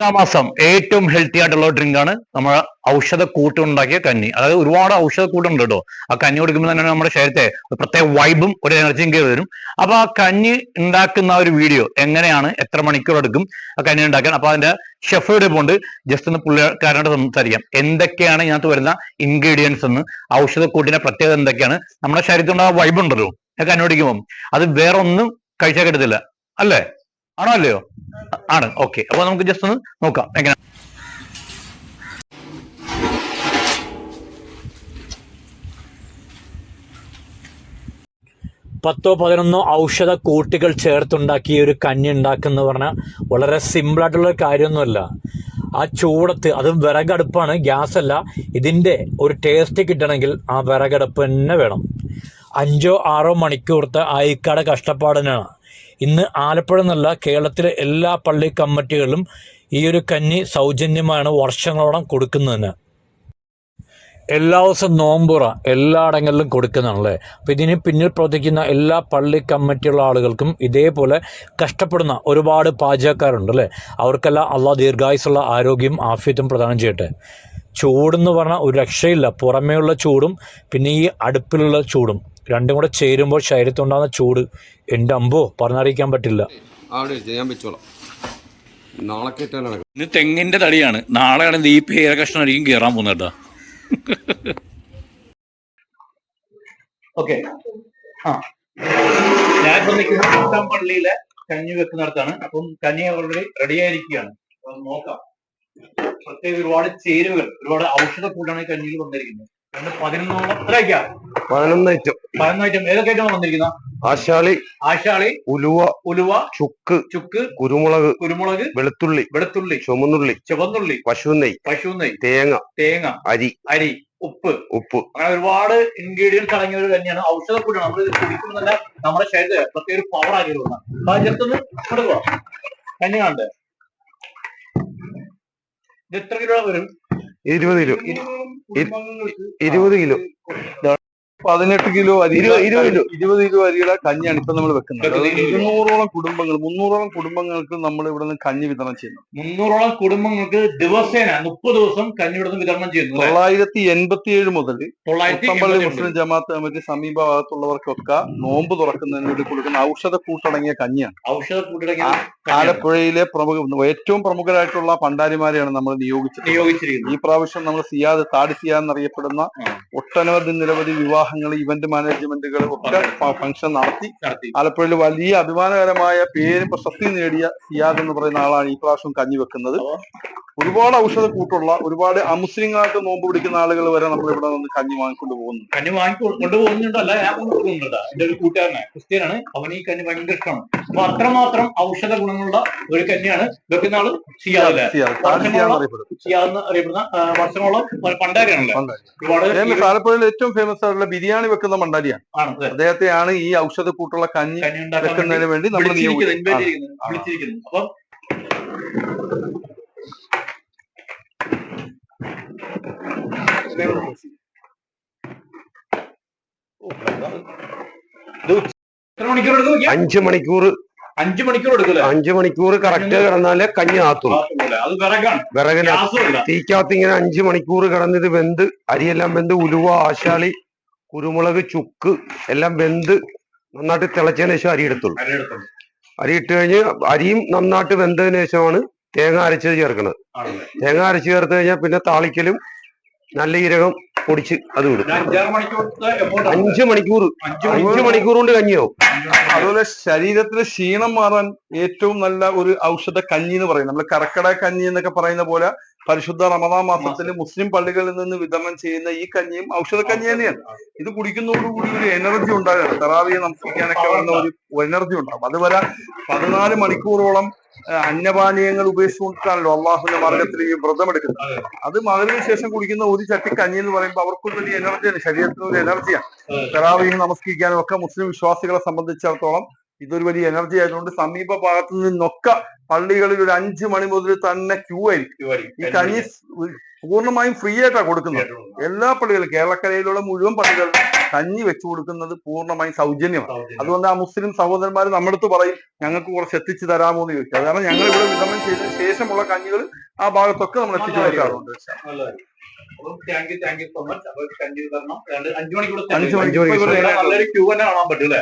മാസം ഏറ്റവും ഹെൽത്തി ആയിട്ടുള്ള ഡ്രിങ്ക് ആണ് നമ്മൾ ഔഷധ കൂട്ടുണ്ടാക്കിയ കഞ്ഞി. അതായത് ഒരുപാട് ഔഷധ കൂട്ടുണ്ട് കേട്ടോ. ആ കഞ്ഞി കുടിക്കുമ്പോൾ തന്നെ നമ്മുടെ ശരീരത്തെ പ്രത്യേക വൈബും ഒരു എനർജിയും കയറി വരും. അപ്പൊ ആ കഞ്ഞി ഉണ്ടാക്കുന്ന ഒരു വീഡിയോ എങ്ങനെയാണ് എത്ര മണിക്കൂർ എടുക്കും ആ കഞ്ഞി ഉണ്ടാക്കാൻ? അപ്പൊ അതിന്റെ ഷെഫയുടെ പോണ്ട്. ജസ്റ്റ് ഒന്ന് പുള്ളിക്കാരനോട് സംസാരിക്കാം. എന്തൊക്കെയാണ് ഇതിനകത്ത് വരുന്ന ഇൻഗ്രീഡിയൻസ് എന്ന്? ഔഷധ കൂട്ടിന്റെ പ്രത്യേകത എന്തൊക്കെയാണ്? നമ്മുടെ ശരീരത്തിനുള്ള ആ വൈബ് ഉണ്ടല്ലോ. ആ കഞ്ഞി കുടിക്കുമ്പോൾ അത് വേറെ ഒന്നും കഴിച്ചാൽ കിട്ടത്തില്ല. അല്ലേ? ആണോ അല്ലയോ? ആണ്. ഓക്കെ അപ്പൊ നമുക്ക് ജസ്റ്റ് ഒന്ന് നോക്കാം. എങ്ങനെ? പത്തോ പതിനൊന്നോ ഔഷധ കൂട്ടികൾ ചേർത്തുണ്ടാക്കിയ ഒരു കഞ്ഞി ഉണ്ടാക്കുന്ന പറഞ്ഞാൽ വളരെ സിമ്പിളായിട്ടുള്ള കാര്യമൊന്നുമല്ല. ആ ചൂടത്ത് അതും വിറകടുപ്പാണ് ഗ്യാസ് അല്ല ഇതിന്റെ ഒരു ടേസ്റ്റ് കിട്ടണമെങ്കിൽ ആ വിറകടുപ്പ് തന്നെ വേണം. അഞ്ചോ ആറോ മണിക്കൂറത്തെ അയക്കാടെ കഷ്ടപ്പാടിനാണ്. ഇന്ന് ആലപ്പുഴ എന്നല്ല കേരളത്തിലെ എല്ലാ പള്ളി കമ്മിറ്റികളിലും ഈ ഒരു കഞ്ഞി സൗജന്യമാണ് വർഷങ്ങളോളം കൊടുക്കുന്നതിന്. എല്ലാ ദിവസവും നോമ്പുറ എല്ലായിടങ്ങളിലും കൊടുക്കുന്നതാണല്ലേ? അപ്പോൾ ഇതിന് പിന്നിൽ പ്രവർത്തിക്കുന്ന എല്ലാ പള്ളി കമ്മിറ്റിയുള്ള ആളുകൾക്കും ഇതേപോലെ കഷ്ടപ്പെടുന്ന ഒരുപാട് പാചകക്കാരുണ്ട് അല്ലേ അവർക്കെല്ലാം അള്ളാഹ് ദീർഘായുസുള്ള ആരോഗ്യം ആഫ്യത്തും പ്രദാനം ചെയ്യട്ടെ. ചൂടെന്ന് പറഞ്ഞാൽ ഒരു രക്ഷയില്ല. പുറമേയുള്ള ചൂടും പിന്നെ ഈ അടുപ്പിലുള്ള ചൂടും. രണ്ടും കൂടെ ചേരുമ്പോൾ ശരീരത്തുണ്ടാകുന്ന ചൂട് എന്റെ അമ്പോ പറഞ്ഞറിയിക്കാൻ പറ്റില്ല. അവിടെ ഞാൻ വെച്ചോളാം. നാളെ ഇത് തെങ്ങിന്റെ തടിയാണ്. നാളെയാണ് ഈ പേര അടിക്കും കയറാൻ പോകുന്നത് കേട്ടോ. ഓക്കെ. ആ. ഞാനിപ്പോ നിൽക്കുന്ന കുട്ടം പള്ളിയിലെ കഞ്ഞി വെക്കുന്നിടത്താണ്. അപ്പം കഞ്ഞി ഓൾറെഡി റെഡി ആയിരിക്കുകയാണ്. അപ്പൊ നോക്കാം. പ്രത്യേക ഒരുപാട് ചേരുവകൾ ഒരുപാട് ഔഷധ കൂട്ടാണ് ഈ കഞ്ഞിയിൽ വന്നിരിക്കുന്നത്. രണ്ട് പതിനൊന്നോളം എത്രയൊക്കെയാ പതിനൊന്ന് ഐറ്റം പതിനൊന്ന് ഐറ്റം ഏതൊക്കെ ഐറ്റമാണ് വന്നിരിക്കുന്നത് ആശാളി ആശാളി ഉലുവ ഉലുവ ചുക്ക് ചുക്ക് കുരുമുളക് കുരുമുളക് വെളുത്തുള്ളി വെളുത്തുള്ളി ചുമന്നുള്ളി ചുവന്നുള്ളി പശു നെയ് പശു നെയ് തേങ്ങ തേങ്ങ അരി അരി ഉപ്പ്. ഉപ്പ്. അങ്ങനെ ഒരുപാട് ഇൻഗ്രീഡിയൻസ് അടങ്ങിയ തന്നെയാണ് കഞ്ഞിയാണ്. നമ്മൾ കുടിക്കുമ്പോൾ തന്നെ നമ്മുടെ ശരീരത്തിൽ പ്രത്യേക ഒരു പവർ ആക്കി തോന്നാം അപ്പൊ ഒന്ന് പോവാം ഇത് എത്ര കിലോ വരും? ഇരുപത് കിലോ. ഇരുപത് കിലോ. പതിനെട്ട് കിലോ അരി ഇരുപത് കിലോ. ഇരുപത് കിലോ അരിയുടെ കഞ്ഞിയാണ് ഇപ്പൊ നമ്മൾ വെക്കുന്നത്. ഇരുന്നൂറോളം കുടുംബങ്ങൾ മുന്നൂറോളം കുടുംബങ്ങൾക്ക് നമ്മൾ ഇവിടെ നിന്ന് കഞ്ഞി വിതരണം ചെയ്യുന്നു. മുന്നൂറോളം കുടുംബങ്ങൾക്ക് ദിവസേന മുപ്പത് ദിവസം കഞ്ഞി ഇവിടെ നിന്ന് വിതരണം ചെയ്യുന്നു? തൊള്ളായിരത്തി എൺപത്തി ഏഴ് മുതൽ തൊള്ളായിരത്തി മുസ്ലിം ജമാഅത്ത് കമ്മിറ്റി സമീപ ഭാഗത്തുള്ളവർക്കൊക്കെ നോമ്പ് തുറക്കുന്നതിന് വേണ്ടി കൊടുക്കുന്ന ഔഷധ കൂട്ടടങ്ങിയ കഞ്ഞിയാണ്. ഔഷധ കൂട്ടടങ്ങിയ ആലപ്പുഴയിലെ പ്രമുഖ ഏറ്റവും പ്രമുഖരായിട്ടുള്ള പണ്ടാരിമാരെയാണ് നമ്മൾ നിയോഗിച്ചത്. നിയോഗിച്ചിരിക്കുന്നത്. ഈ പ്രാവശ്യം നമ്മൾ സിയാദ് താടി സിയാദ് എന്നറിയപ്പെടുന്ന. ഒട്ടനവധി നിരവധി വിവാഹങ്ങൾ ഇവന്റ് മാനേജ്മെന്റുകൾ ഒക്കെ ഫംഗ്ഷൻ നടത്തി. ആലപ്പുഴയിൽ വലിയ അഭിമാനകരമായ പേര് പ്രശസ്തി നേടിയ സിയാദ് എന്ന് പറയുന്ന ആളാണ് ഈ പ്രാവശ്യം കഞ്ഞി വെക്കുന്നത്. ഒരുപാട് ഔഷധ കൂട്ടുള്ള ഒരുപാട് അമുസ്ലിങ്ങളായിട്ട് നോമ്പ് പിടിക്കുന്ന ആളുകൾ വരെ നമ്മൾ ഇവിടെ നിന്ന് കഞ്ഞി വാങ്ങിക്കൊണ്ട് പോകുന്നു. കഞ്ഞി വാങ്ങിക്കൊണ്ട് കൊണ്ടുപോകുന്നുണ്ടല്ല ഞാൻ കൊണ്ടുപോകുന്നുണ്ട്? എന്റെ ഒരു കൂട്ടുകാരനെ ക്രിസ്ത്യനാണ്. അവന് ഈ കഞ്ഞി ഭയങ്കര ഇഷ്ടമാണ്. അപ്പൊ അത്രമാത്രം ഔഷധ ഗുണങ്ങളുള്ള ഒരു കഞ്ഞിയാണ് വെക്കുന്ന ചെയ്യാതെ ചെയ്യാന്ന് സിയാദ് അറിയപ്പെടുന്ന. വർഷങ്ങളോളം പണ്ടാരിയാണല്ലോ? ഫേമസ് ആലപ്പുഴയിൽ ഏറ്റവും ഫേമസ് ആയിട്ടുള്ള ബിരിയാണി വെക്കുന്ന മണ്ടാരിയാണ്. അദ്ദേഹത്തെയാണ് ഈ ഔഷധ കൂട്ടുള്ള കഞ്ഞി വെക്കുന്നതിന് വേണ്ടി നമ്മൾ വിളിച്ചിരിക്കുന്നത്, അപ്പം ഇത് മണിക്കൂർ എടുക്കും? അഞ്ചു മണിക്കൂർ അഞ്ചു മണിക്കൂർ എടുക്കില്ല? അഞ്ചു മണിക്കൂർ കറക്റ്റ് കിടന്നാലേ കഞ്ഞി ആത്തും വിറകിന് തീക്കാത്ത തീക്കകത്ത് ഇങ്ങനെ അഞ്ചു മണിക്കൂർ കിടന്നിത് വെന്ത് അരിയെല്ലാം വെന്ത് ഉലുവ ആശാളി കുരുമുളക് ചുക്ക് എല്ലാം വെന്ത് നന്നായിട്ട് തിളച്ചതിന് ശേഷം അരി എടുത്തുള്ളൂ. അരി ഇട്ട് കഴിഞ്ഞ് അരിയും നന്നായിട്ട് വെന്തതിന് ശേഷമാണ് തേങ്ങ അരച്ചത് ചേർക്കുന്നത്. തേങ്ങ അരച്ച് ചേർത്ത് കഴിഞ്ഞാൽ പിന്നെ താളിക്കലും നല്ല ജീരകം പൊടിച്ച് അത് വിടും. അഞ്ചു മണിക്കൂർ അഞ്ച് മണിക്കൂർ. കൊണ്ട് കഞ്ഞിയാവും അതുപോലെ ശരീരത്തിലെ ക്ഷീണം മാറാൻ ഏറ്റവും നല്ല ഒരു ഔഷധ കഞ്ഞി എന്ന് പറയും. നമ്മൾ കർക്കട കഞ്ഞി എന്നൊക്കെ പറയുന്ന പോലെ പരിശുദ്ധ റമദാ മാസത്തിൽ മുസ്ലിം പള്ളികളിൽ നിന്ന് വിതരണം ചെയ്യുന്ന ഈ കഞ്ഞിയും ഔഷധ കഞ്ഞി തന്നെയാണ്. ഇത് കുടിക്കുന്നതോടുകൂടി ഒരു എനർജി ഉണ്ടാകുകയാണ്. തെറാവിയെ നമസ്കരിക്കാനൊക്കെ വരുന്ന ഒരു എനർജി ഉണ്ടാകും. അതുവരെ പതിനാല് മണിക്കൂറോളം അന്നപാനീയങ്ങൾ ഉപേക്ഷിച്ചുകൊണ്ടിട്ടാണല്ലോ അള്ളാഹുവിന്റെ മാർഗത്തിൽ ഈ വ്രതം എടുക്കുന്നത്. അത്. മകരവിന് ശേഷം കുടിക്കുന്ന ഒരു ചട്ടി കഞ്ഞി എന്ന് പറയുമ്പോൾ അവർക്കൊരു വലിയ എനർജിയാണ് ശരീരത്തിന് ഒരു എനർജിയാണ് തെറാവിയെ നമസ്കരിക്കാനും ഒക്കെ മുസ്ലിം വിശ്വാസികളെ സംബന്ധിച്ചിടത്തോളം ഇതൊരു വലിയ എനർജി ആയതുകൊണ്ട് സമീപ ഭാഗത്തു നിന്നൊക്കെ പള്ളികളിൽ ഒരു അഞ്ചു മണി മുതൽ തന്നെ ക്യൂ ആയിരിക്കും. ഈ കഞ്ഞി പൂർണമായും ഫ്രീ ആയിട്ടാണ് കൊടുക്കുന്നത്. എല്ലാ പള്ളികളും കേരളക്കരയിലുള്ള മുഴുവൻ പള്ളികളും കഞ്ഞി വെച്ചു കൊടുക്കുന്നത് പൂർണമായും സൗജന്യമാണ്. അതുകൊണ്ട് ആ മുസ്ലിം സഹോദരന്മാർ നമ്മുടെ അടുത്ത് പറയും ഞങ്ങൾക്ക് കുറച്ച് എത്തിച്ചു തരാമോ എന്ന് ചോദിക്കുക കാരണം ഞങ്ങൾ ഇവിടെ വിതരണം ചെയ്തതിന് ശേഷമുള്ള കഞ്ഞികൾ ആ ഭാഗത്തൊക്കെ നമ്മൾ എത്തിച്ചു കൊടുക്കാറുണ്ട് അഞ്ചു മണിക്കൂടെ അഞ്ച് മണിക്കൂർ ക്യൂ തന്നെ കാണാൻ പറ്റില്ല